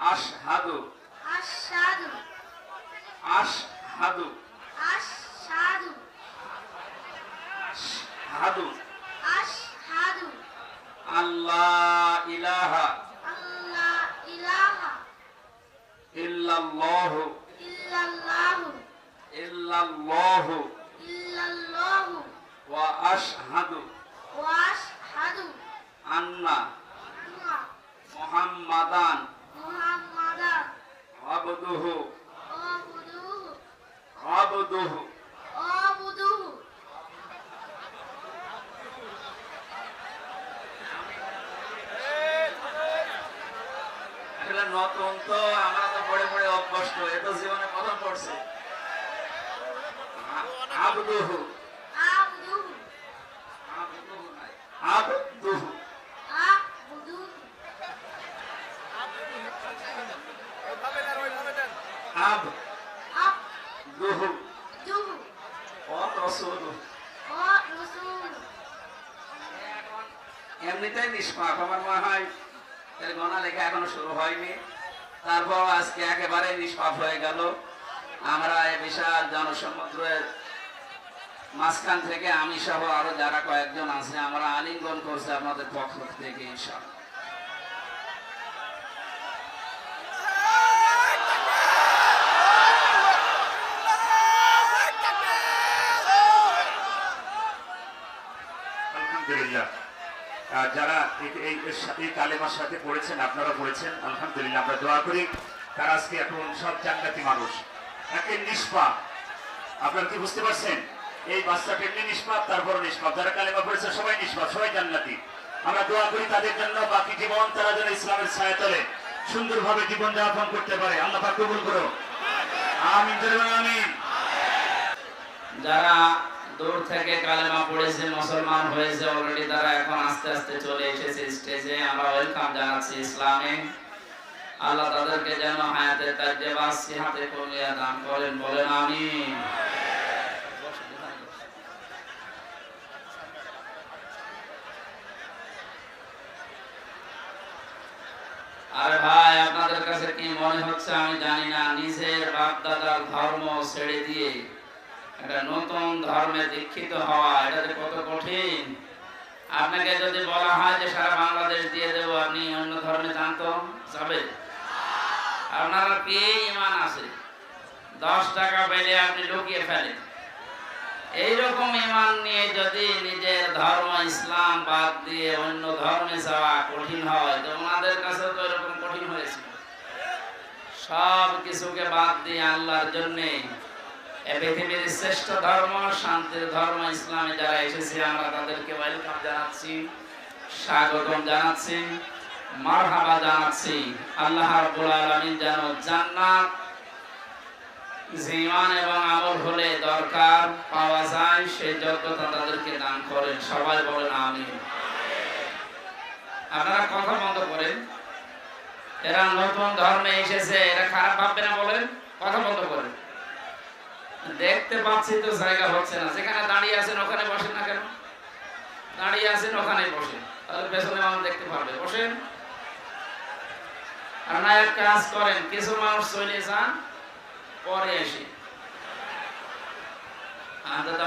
আশহাদু। আশহাদু। আশহাদু। আশহাদু। আশহাদু। আশহাদু। আল্লাহ ইলাহা। আল্লাহ ইলাহা। ইল্লাল্লাহু। ইল্লাল্লাহু। ইল্লাল্লাহু। ইল্লাল্লাহু। ওয়া আশহাদু। ওয়া আশহাদু। আন্না। মুহাম্মাদান। আবদুহু। আবদুহু। নতুন তো আমরা তো পড়ে পড়ে অভ্যস্ত এত জীবনে প্রথম পড়ছে। আবদুহু। আব দুহু নিষ্পাপ আমার মনে হয়। লেখা এখনও শুরু হয়নি। তারপর আজকে একেবারে নিষ্পাপ হয়ে গেল। আমরা এ বিশাল জনসমুদ্রের মাঝখান থেকে আমি সহ আরও যারা কয়েকজন আছে আমরা আলিঙ্গন করছি আপনাদের পক্ষ থেকে ইনশাল্লাহ আলহামদুলিল্লাহ। যারা এই কালেমার সাথে পড়েছেন আপনারা পড়েছেন। আলহামদুলিল্লাহ, আমরা দোয়া করি। তারা আজকে এখন সব জান্নাতি মানুষ। একে নিষ্পাপ। আপনারা কি বুঝতে পারছেন? এই বাচ্চাটা এমনি নিষ্পাপ তারপর নিষ্পাপ। যারা কালেমা পড়েছে, সবাই নিষ্পাপ, সবাই জান্নাতি। আমরা দোয়া করি তাদের জন্য, বাকি জীবন তারা যেন ইসলামের ছায়াতলে সুন্দরভাবে জীবন যাপন করতে পারে। আল্লাহ পাক কবুল করো আমিন আমিন। যারা দূর থেকে কালেমা পড়েছে, মুসলমান হয়েছে অলরেডি তারা এখন আস্তে আস্তে চলে এসেছে স্টেজে আমরা ওয়েলকাম জানাচ্ছি ইসলামে। আল্লাহ তাদেরকে যেন হায়াতে তাজ্জেবা সিহাতে কলিয়া দান করেন, বলেন আমিন। আরে ভাই, আপনাদের কাছে কি মনে হচ্ছে আমি জানি না, নিজের বাপ দাদার ধর্ম ছেড়ে দিয়ে একটা নতুন ধর্মে দীক্ষিত হওয়া, এটা যে কত কঠিন। আপনাকে যদি বলা হয় যে সারা বাংলাদেশ দিয়ে দেবো, আপনি অন্য ধর্মে জানতো? যাবে। আপনার কি ইমান আছে? দশ টাকা পেলে আপনি লুকিয়ে ফেলেন। এইরকম ইমান নিয়ে যদি নিজের ধর্ম ইসলাম বাদ দিয়ে অন্য ধর্মে যাওয়া কঠিন হয়, তো ওনাদের কাছে তো এরকম কঠিন হয়েছিল সব কিছুকে বাদ দিয়ে আল্লাহর জন্যে পৃথিবীর শ্রেষ্ঠ ধর্ম, শান্তির ধর্ম, ইসলামে যারা এসেছে, আমরা তাদেরকে ওয়েলকাম জানাচ্ছি, স্বাগতম জানাচ্ছি, মারহাবা জানাচ্ছি। আল্লাহ রাব্বুল আলামিন যেন জান্নাত জীবন এবং আমল হলে দরকার পাওয়া যায় সেই যোগ্যতা তাদেরকে দান করেন। সবাই বলেন আমিন। আপনারা কথা বন্ধ করেন। এরা নতুন ধর্মে এসেছে, এরা খারাপ ভাববে না বলেন, কথা বন্ধ করেন। দেখতে পাচ্ছি তো জায়গা হচ্ছে না। যেখানে দাঁড়িয়ে আছেন, ওখানে বসেন না কেন? দাঁড়িয়ে আছেন, ওখানে বসেন। তাহলে পেছনে মানুষ দেখতে পারবে। বসেন। আর না এক কাজ করেন, কিছু মানুষ চলে যান, পরে এসে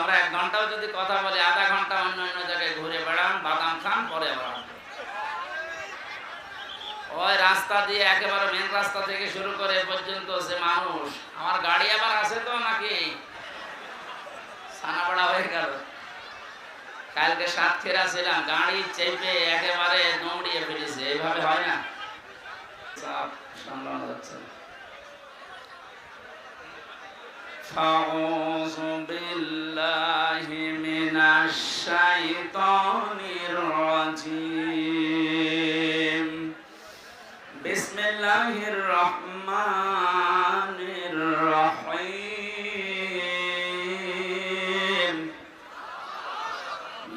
আমরা এক ঘন্টাও যদি কথা বলি, আধা ঘণ্টা অন্য অন্য জায়গায় ঘুরে বেড়ান, বাদাম খান, পরে আবার ওই রাস্তা দিয়ে একেবারে মেন রাস্তা থেকে শুরু করে পর্যন্ত যে মানুষ, আমার গাড়ি আবার আছে তো নাকি সানাপাড়া হয়ে গেল কালকে সাতক্ষীরা ছিলাম গাড়ি চেপে একেবারে দৌড়িয়ে ফেলেছে এইভাবে হয় না চাপ সামলানো যাচ্ছে না। أعوذ بالله من الشيطان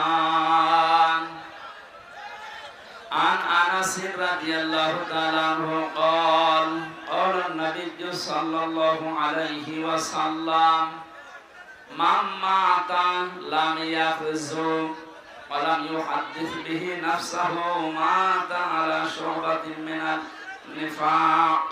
ربنا عن انس رضي الله تعالى عنه قال قال النبي صلى الله عليه وسلم من مات لم يخزو ولم يحدث به نفسه مات على شعبة من النفاق